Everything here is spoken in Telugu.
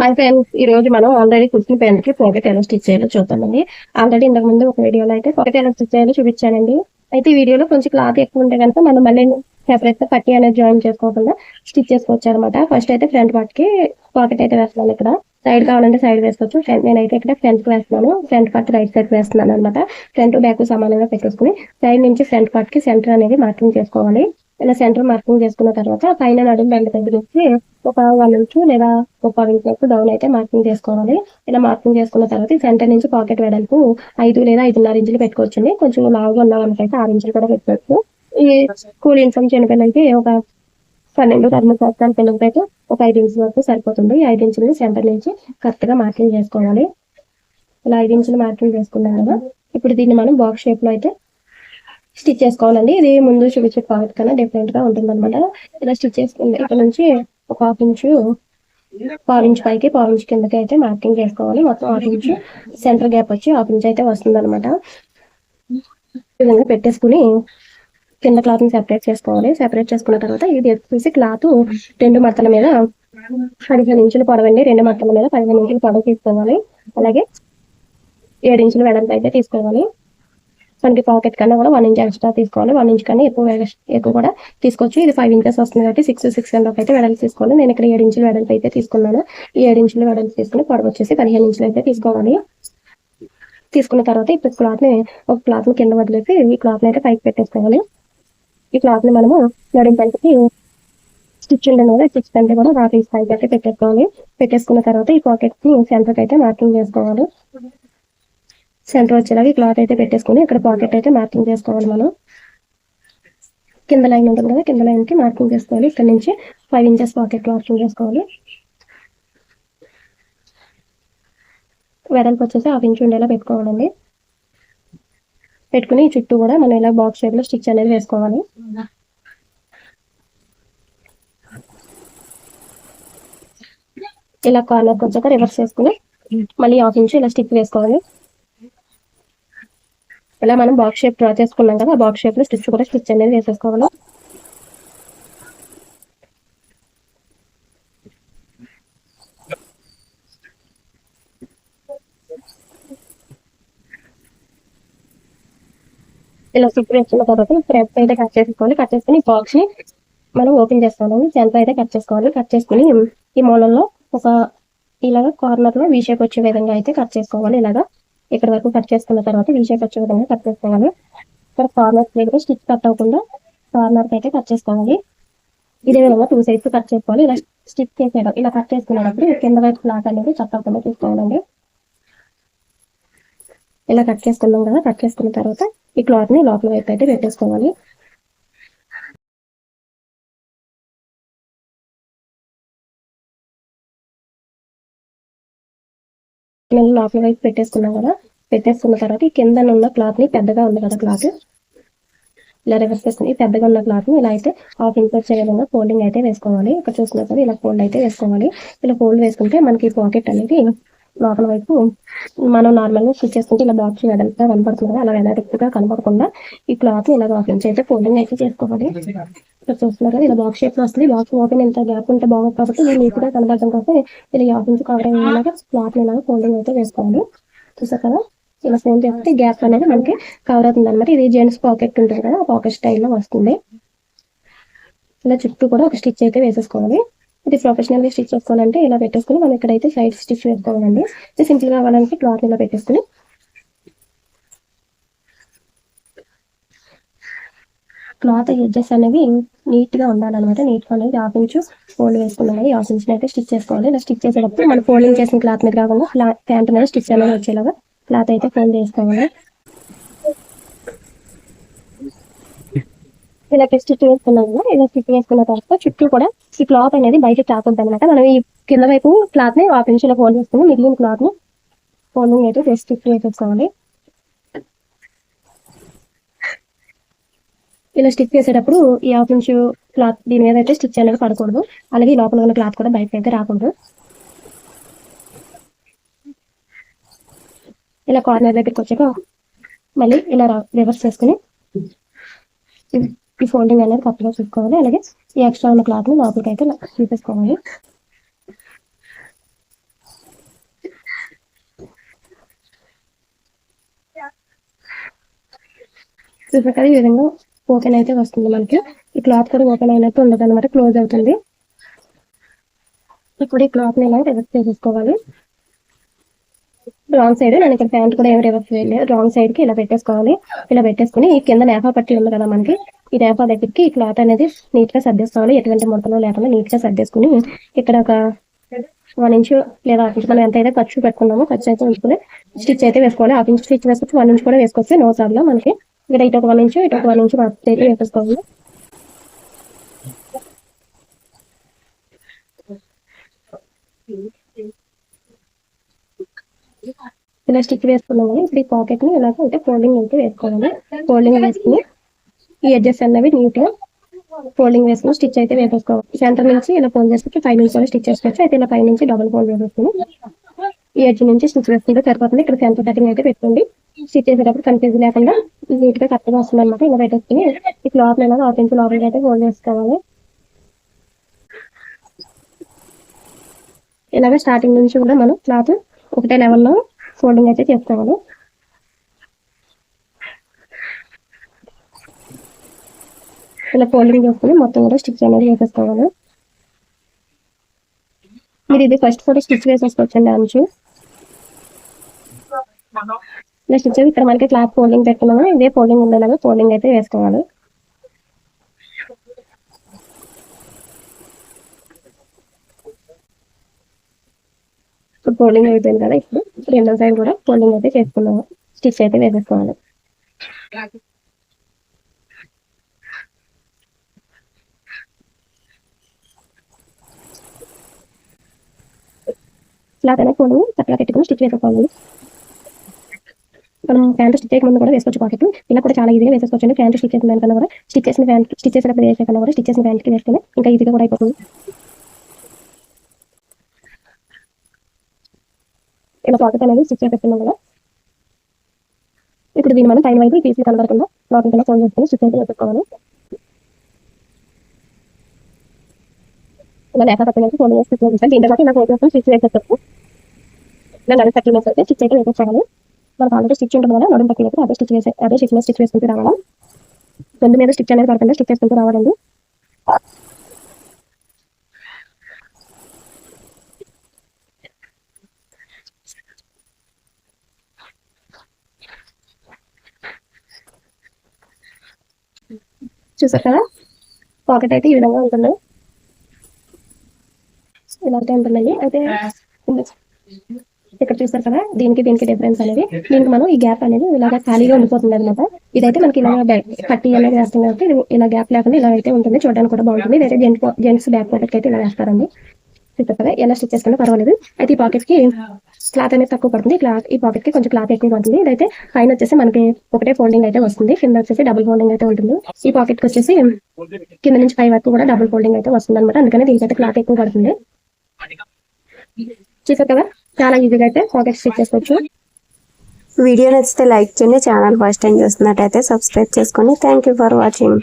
హాయ్ ఫ్రెండ్స్ ఈ రోజు మనం ఆల్రెడీ కుట్టిన ప్యాంట్కి పాకెట్ ఎలా స్టిచ్ చేయాలో చూద్దామండి. ఆల్రెడీ ఇంతకు ముందు ఒక వీడియోలో అయితే పాకెట్ ఎలా స్టిచ్ చేయాలో చూపించానండి. అయితే ఈ వీడియోలో కొంచెం క్లాత్ ఎక్కువ ఉంటే కనుక మనం మళ్ళీ సెపరేట్గా పట్టి అనేది జాయిన్ చేసుకోకుండా స్టిచ్ చేసుకోవచ్చు అనమాట ఫస్ట్ అయితే ఫ్రంట్ పార్ట్కి పాకెట్ అయితే వేస్తున్నాను ఇక్కడ. సైడ్ కావాలంటే సైడ్ వేసుకోవచ్చు. ఫ్రంట్ నేనైతే ఇక్కడ ఫ్రంట్కి వేస్తున్నాను. ఫ్రంట్ పార్ట్ రైట్ సైడ్ వేస్తున్నాను అనమాట ఫ్రంట్ బ్యాక్ సమానంగా పెట్టేసుకుని సైడ్ నుంచి ఫ్రంట్ పార్ట్కి సెంటర్ అనేది మార్కింగ్ చేసుకోవాలి. ఇలా సెంటర్ మార్కింగ్ చేసుకున్న తర్వాత పైన నడుము బెండ దగ్గర నుంచి ఒక వన్ ఇంచు లేదా ఒక పది వరకు డౌన్ అయితే మార్కింగ్ చేసుకోవాలి. ఇలా మార్కింగ్ చేసుకున్న తర్వాత సెంటర్ నుంచి పాకెట్ వేయడానికి ఐదు లేదా ఐదున్నర ఇంచులు పెట్టుకోవచ్చండి. కొంచెం లావుగా ఉన్న వాళ్ళకైతే ఆరు ఇంచులు కూడా పెట్టుకోవచ్చు ఈ స్కూల్ యూనిఫామ్ చిన్నపిల్లలకి ఒక పన్నెండు పదమూడు సంవత్సరాల పిల్లలకి అయితే ఒక ఐదు ఇంచుల వరకు సరిపోతుంది. ఐదు ఇంచులు సెంటర్ నుంచి కరెక్ట్గా మార్కింగ్ చేసుకోవాలి. ఇలా ఐదు ఇంచులు మార్కింగ్ చేసుకున్నాం కదా ఇప్పుడు దీన్ని మనం బాక్స్ షేప్లో అయితే స్టిచ్ చేసుకోవాలండి. ఇది ముందు చూపించే పాకెట్ కన్నా డిఫరెంట్గా ఉంటుంది అనమాట ఇలా స్టిచ్ చేసుకుంటే ఇక్కడ నుంచి ఒక హాఫ్ ఇంచు పావు ఇంచ్ పైకి పావు ఇంచ్ కిందకి అయితే మార్కింగ్ చేసుకోవాలి. మొత్తం హాఫ్ ఇంచ్ సెంటర్ గ్యాప్ వచ్చి హాఫ్ ఇంచ్ అయితే వస్తుంది అనమాట విధంగా పెట్టేసుకుని కింద క్లాత్ని సెపరేట్ చేసుకోవాలి. సెపరేట్ చేసుకున్న తర్వాత ఇది వచ్చేసి క్లాత్ రెండు మట్టల మీద పదిహేను ఇంచులు పొడవండి. రెండు మట్టల మీద పదిహేను ఇంచులు పొడవు తీసుకోవాలి. అలాగే ఏడు ఇంచులు వెడల్పు అయితే తీసుకోవాలి. మనకి పాకెట్ కన్నా కూడా వన్ ఇంచ్ ఎక్స్ట్రా తీసుకోవాలి. వన్ ఇంచ్ కన్నా ఎక్కువ ఎక్కువ కూడా తీసుకోవచ్చు. ఇది ఫైవ్ ఇంచెస్ వస్తుంది కాబట్టి సిక్స్ సిక్స్ అండ్ అయితే వెడల్పు తీసుకోవాలి. నేను ఇక్కడ ఏడు ఇంచులు వెడల్పు అయితే తీసుకున్నాను. ఈ ఏడు ఇంచులు వెడల్పు తీసుకుని పొడవు వచ్చేసి పదిహేను ఇంచులు అయితే తీసుకోవాలి. తీసుకున్న తర్వాత ఇప్పుడు క్లాత్ని ఒక క్లాత్ని కింద వదిలేసి ఈ క్లాత్ని అయితే పైకి పెట్టేసుకోవాలి. ఈ క్లాత్ని మనము నడుము పంటకి స్టిచ్ ఉండడం వల్ల స్టిచ్ కంటే కూడా రాత్రి ఇంచ్ అయితే పెట్టేసుకోవాలి. పెట్టేసుకున్న తర్వాత ఈ పాకెట్ని అయితే మార్కింగ్ చేసుకోవాలి. సెంటర్ వచ్చేలాగా క్లాత్ అయితే పెట్టేసుకుని ఇక్కడ పాకెట్ అయితే మార్కింగ్ చేసుకోవాలి మనం. కింద లైన్ ఉంటుంది కదా కింద లైన్కి మార్కింగ్ చేసుకోవాలి. ఇక్కడ నుంచి ఫైవ్ ఇంచెస్ పాకెట్ మార్కింగ్ చేసుకోవాలి. వెడల్పు వచ్చేసి హాఫ్ ఇంచ్ ఉండేలా పెట్టుకోవాలండి. పెట్టుకుని చుట్టూ కూడా మనం ఇలా బాక్స్ షేప్లో స్టిచ్ అనేది వేసుకోవాలి. ఇలా కార్నర్ వచ్చాక రివర్స్ చేసుకుని మళ్ళీ హాఫ్ ఇంచ్ ఇలా స్టిక్ వేసుకోవాలి. ఇలా మనం బాక్స్ షేప్ డ్రా చేసుకున్నాం కదా బాక్స్ షేప్లో స్టిచ్ కూడా స్టిచ్ అనేది వేసేసుకోవాలి. ఇలా స్టిచ్ వచ్చిన తర్వాత థ్రెడ్ అయితే కట్ చేసుకోవాలి. కట్ చేసుకుని బాక్స్ని మనం ఓపెన్ చేసుకోవాలి సెంటర్ అయితే కట్ చేసుకోవాలి. కట్ చేసుకుని ఈ మూలంలో ఒక ఇలాగ కార్నర్లో వీ షేప్ వచ్చే విధంగా అయితే కట్ చేసుకోవాలి. ఇలాగా ఇక్కడ వరకు కట్ చేసుకున్న తర్వాత వీ షేప్ వచ్చే విధంగా కట్ చేసుకోవాలి. ఇక్కడ కార్నర్స్ దగ్గర స్టిచ్ కట్ అవ్వకుండా కార్నర్కి అయితే కట్ చేసుకోవాలి. ఇదే విధంగా టూ సైడ్స్ కట్ చేసుకోవాలి. ఇలా స్టిచ్ చేసేయడం ఇలా కట్ చేసుకునేటప్పుడు కింద వైపు క్లాత్ అనేది కట్ అవ్వకుండా ఇలా కట్ చేసుకున్నాం కదా కట్ చేసుకున్న తర్వాత ఈ క్లాత్ని లోపల వైపు అయితే పెట్టేసుకోవాలి. నేను లోపల వైపు పెట్టేసుకున్నాం కదా పెట్టేసుకున్న తర్వాత ఈ కింద ఉన్న క్లాత్ని పెద్దగా ఉంది కదా క్లాత్ ఇలా రివర్స్ చేసుకుని పెద్దగా ఉన్న క్లాత్ని ఇలా అయితే హాఫ్ ఇంచ్ వచ్చే విధంగా ఫోల్డింగ్ అయితే వేసుకోవాలి. ఇక్కడ చూసుకున్న ఇలా ఫోల్డ్ అయితే వేసుకోవాలి. ఇలా ఫోల్డ్ వేసుకుంటే మనకి పాకెట్ అనేది లోపల వైపు మనం నార్మల్గా స్టిచ్ చేసుకుంటే ఇలా బాక్స్ వెడల్పుగా కనపడుతుంది కదా అలా వెడల్పుగా కనపడకుండా ఈ క్లాత్ ఇలా హాఫ్ అయితే ఫోల్డింగ్ అయితే చేసుకోవాలి. ఇక్కడ చూస్తున్నారు కదా ఇలా బాక్స్ షేప్లో వస్తుంది. బాక్స్ ఓపెన్ ఎంత గ్యాప్ ఉంటే బాగుంది కాబట్టి నేను నీట్ కనపడటం కోసం ఇలా హాఫ్ నుంచి కవర్ అయ్యేలాగా క్లాత్ ఇలాగా ఫోల్డింగ్ అయితే వేసుకోవాలి చూసారు కదా? ఇలా ఫోల్డ్ చేస్తే గ్యాప్ అనేది మనకి కవర్ అవుతుంది అనమాట ఇది జెంట్స్ పాకెట్ ఉంటుంది కదా పాకెట్ పాకెట్ స్టైల్లో వస్తుంది. ఇలా చుట్టూ కూడా ఒక స్టిచ్ అయితే వేసేసుకోవాలి. ఇది ప్రొఫెషనల్ స్టిచ్ చేసుకోవాలంటే ఇలా పెట్టేసుకుని మనం ఇక్కడైతే సైడ్ స్టిచ్ వేసుకోవాలండి ఇది సింపుల్గా క్లాత్ ఇలా పెట్టేసుకుని. క్లాత్ ఎడ్జెస్ అనేవి నీట్గా ఉండాలన్నమాట. నీట్గా అనేది హాఫ్ ఇంచు ఫోల్డ్ వేసుకున్నాం హాఫ్ ఇంచ్ అయితే స్టిచ్ చేసుకోవాలి. ఇలా స్టిచ్ చేసేటప్పుడు మనం ఫోల్డింగ్ చేసిన క్లాత్ మీద కాకుండా ప్యాంట్ మీద స్టిచ్ అనేది వచ్చేలాగా క్లాత్ అయితే ఫోల్డ్ చేసుకోవాలి. ఇలా స్టిచ్ వేసుకున్నాం కదా ఇలా స్టిచ్ వేసుకున్న తర్వాత చుట్టూ కూడా ఈ క్లాత్ అనేది బయటకి రాకూడదు అనమాట మనం ఈ కింద వైపు క్లాత్ని హాఫ్ ఇంచ్ ఇలా ఫోల్డ్ చేసుకుని మిగిలిన క్లాత్ని ఫోల్డింగ్ అయితే స్టిచ్ వేసేసుకోవాలి ఇలా స్టిచ్ చేసేటప్పుడు ఈ హాఫ్ ఇంచ్ క్లాత్ దీని మీద అయితే స్టిచ్ అనేది పడకూడదు. అలాగే లోపల ఉన్న క్లాత్ కూడా బయటకు అయితే రాకూడదు. ఇలా కార్నర్ దగ్గరికి వచ్చాక మళ్ళీ ఇలా రివర్స్ చేసుకుని ఈ ఫోల్డింగ్ అనేది కరెక్ట్గా చూసుకోవాలి. అలాగే ఈ ఎక్స్ట్రా ఉన్న క్లాత్ని లోపలికి అయితే తీసేసుకోవాలి. చూసాక ఈ విధంగా ఓపెన్ అయితే వస్తుంది మనకి. ఈ క్లాత్ కూడా ఓపెన్ అయినట్టు ఉండదు అనమాట క్లోజ్ అవుతుంది. ఇప్పుడు ఈ క్లాత్ని ఇలా రివర్స్ చేసేసుకోవాలి? రాంగ్ సైడ్ నేను ఇక్కడ ప్యాంట్ కూడా ఏమి రివర్స్ రాంగ్ సైడ్కి ఇలా పెట్టేసుకోవాలి. ఇలా పెట్టేసుకుని ఈ కింద నేపా పట్టి ఉంది కదా మనకి. ఈ నేఫా దగ్గరికి ఈ క్లాత్ అనేది నీట్గా సర్దేసుకోవాలి. ఎటువంటి ముడతలు లేకుండా నీట్గా సర్దేసుకుని ఇక్కడ ఒక వన్ ఇంచ్ లేదా హాఫ్ ఇంచ్ మనం ఎంత అయితే ఖర్చు పెట్టుకున్నామో ఖర్చు అయితే ఉంచుకుని స్టిచ్ అయితే వేసుకోవాలి. హాఫ్ ఇంచ్ స్టిచ్ వేసుకోవచ్చు వన్ ఇంచ్ కూడా వేసుకోవచ్చు నో ప్రాబ్లం మనకి ఇక్కడ ఇటు ఒక వన్ ఇంచ్ ఇటు ఒక వన్ ఇంచ్ అయితే వేసుకోవాలి. ఇలా స్టిచ్ వేసుకున్నాం కానీ ఇప్పుడు ఈ పాకెట్ని ఇలాగ అంటే ఫోల్డింగ్ అయితే వేసుకోవాలి. ఫోల్డింగ్ వేసుకుని ఈ ఎడ్జెస్ అన్నవి నీట్గా ఫోల్డింగ్ వేసుకుని స్టిచ్ అయితే వేసేసుకోవాలి. సెంటర్ నుంచి ఇలా ఫోల్డ్ చేసుకుంటే ఫైవ్ నుంచి కూడా స్టిచ్ చేసుకోవచ్చు. అయితే ఇలా పై నుంచి డబుల్ ఫోల్డ్ వేసుకుని ఈ ఎడ్జ్ నుంచి స్టిచ్ వేసుకుంటే సరిపోతుంది. ఇక్కడ సెంటర్ కటింగ్ అయితే పెట్టుకోండి. స్టిచ్ చేసేటప్పుడు కన్ఫ్యూజ్ లేకుండా నీట్గా కరెక్ట్గా వస్తుంది అనమాట ఇలా పెట్టేసుకుని ఈ క్లాత్ అనేది హాఫ్ ఇంచ్ లోపలికి అయితే ఫోల్డ్ చేసుకోవాలి. ఇలాగే స్టార్టింగ్ నుంచి కూడా మనం క్లాత్ ఒకటే లెవెల్లో ఫోల్డింగ్ అయితే చేసుకోవాలి. ఇలా ఫోల్డింగ్ చేసుకుని మొత్తం కూడా స్టిచ్ అనేది వేసేసుకోవాలి మీరు ఇది ఫస్ట్ కూడా స్టిచ్ వేసేసుకోవచ్చండి అంచు ఇలా స్టిచ్ ఇక్కడ మనకి క్లాత్ ఫోల్డింగ్ పెట్టుకున్నాము. ఇదే ఫోల్డింగ్ ఉండేలాగా ఫోల్డింగ్ అయితే వేసుకోవాలి. ఇప్పుడు ఫోల్డింగ్ అయిపోయింది కదా ఇప్పుడు రెండో సైడ్ కూడా ఫోల్డింగ్ అయితే చేసుకున్నాము. స్టిచ్ అయితే వేసేసుకోవాలి. క్లాత్ అనేది ఫోల్డింగ్ చక్కగా పెట్టుకుని స్టిచ్ వేసుకోవాలి మనం ప్యాంట్ స్టిచ్ చేయకముందు కూడా వేసుకోవచ్చు పాకెట్. ఇలా కూడా చాలా ఈజీగా వేసుకోవచ్చు ప్యాంట్ స్టిచ్ చేసిన దానికన్నా కూడా స్టిచ్ చేసిన ప్యాంట్ స్టిచ్ చేసేటప్పుడు వేసే కన్నా కూడా స్టిచ్ చేసిన ప్యాంట్కి వేస్తేనే ఇంకా ఈజీగా కూడా అయిపోతుంది. ఇలా పాకెట్ అనేది స్టిచ్ చేసేస్తున్నాం కదా. ఇప్పుడు దీన్ని మనం పైన వైపు పీసులు కనబడకుండా లోపల ఫోన్ చేసుకుని స్టిచ్ అయితే వేసుకోవాలి ఇలా లేక నుంచి ఫోల్డ్ చేసి స్టిచ్ చేస్తాం పాటు ఇలా ఫోల్డ్ స్టిచ్ ఇలా అయితే స్టిచ్ అయితే వేసేసుకోవాలి మనకు ఆల్రెడీ స్టిచ్ ఉంటుంది కదా నడుము పట్టిన అదే స్టిచ్ వేసే అదే స్టిచ్ మీద స్టిచ్ వేసుకుంటూ రావాలా రెండు మీద స్టిచ్ అనేది పడకుండా స్టిచ్ వేసుకుంటూ రావాలండి చూసారు కదా పాకెట్ అయితే ఈ విధంగా ఉంటుంది అయితే ఉంటుందండి అయితే ఇక్కడ చూసారు కదా దీనికి దీనికి డిఫరెన్స్ అనేది. దీనికి మనం ఈ గ్యాప్ అనేది ఇలాగ ఖాళీగా ఉండిపోతుంది అనమాట ఇదైతే మనకి ఇలా పట్టి అనేది వేస్తుంది కాబట్టి ఇలా గ్యాప్ లేకుండా ఇలా అయితే ఉంటుంది. చూడడానికి కూడా బాగుంటుంది. ఇదైతే జెంట్స్ జెంట్స్ బ్యాక్ పాకెట్ అయితే ఇలా వేస్తారండి. చూసారు కదా ఎలా స్టిచ్ చేసుకున్నా పర్వాలేదు. అయితే ఈ పాకెట్కి క్లాత్ అనేది తక్కువ పడుతుంది. క్లాత్ ఈ పాకెట్కి కొంచెం క్లాత్ ఎక్కువ పడుతుంది ఇదైతే పైన వచ్చేసి మనకి ఒకటే ఫోల్డింగ్ అయితే వస్తుంది. కింద వచ్చేసి డబుల్ ఫోల్డింగ్ అయితే ఉంటుంది. ఈ పాకెట్కి వచ్చేసి కింద నుంచి పై వరకు కూడా డబుల్ ఫోల్డింగ్ అయితే వస్తుంది అనమాట అందుకని దీనికైతే క్లాత్ ఎక్కువ పడుతుంది. చూసారు కదా? చాలా ఈజీగా అయితే పాకెట్ స్టిచ్ చేసుకోవచ్చు. వీడియో నచ్చితే లైక్ చేయండి. ఛానల్ ఫస్ట్ టైం చూస్తున్నట్టయితే సబ్స్క్రైబ్ చేసుకోండి థ్యాంక్ యూ ఫర్ వాచింగ్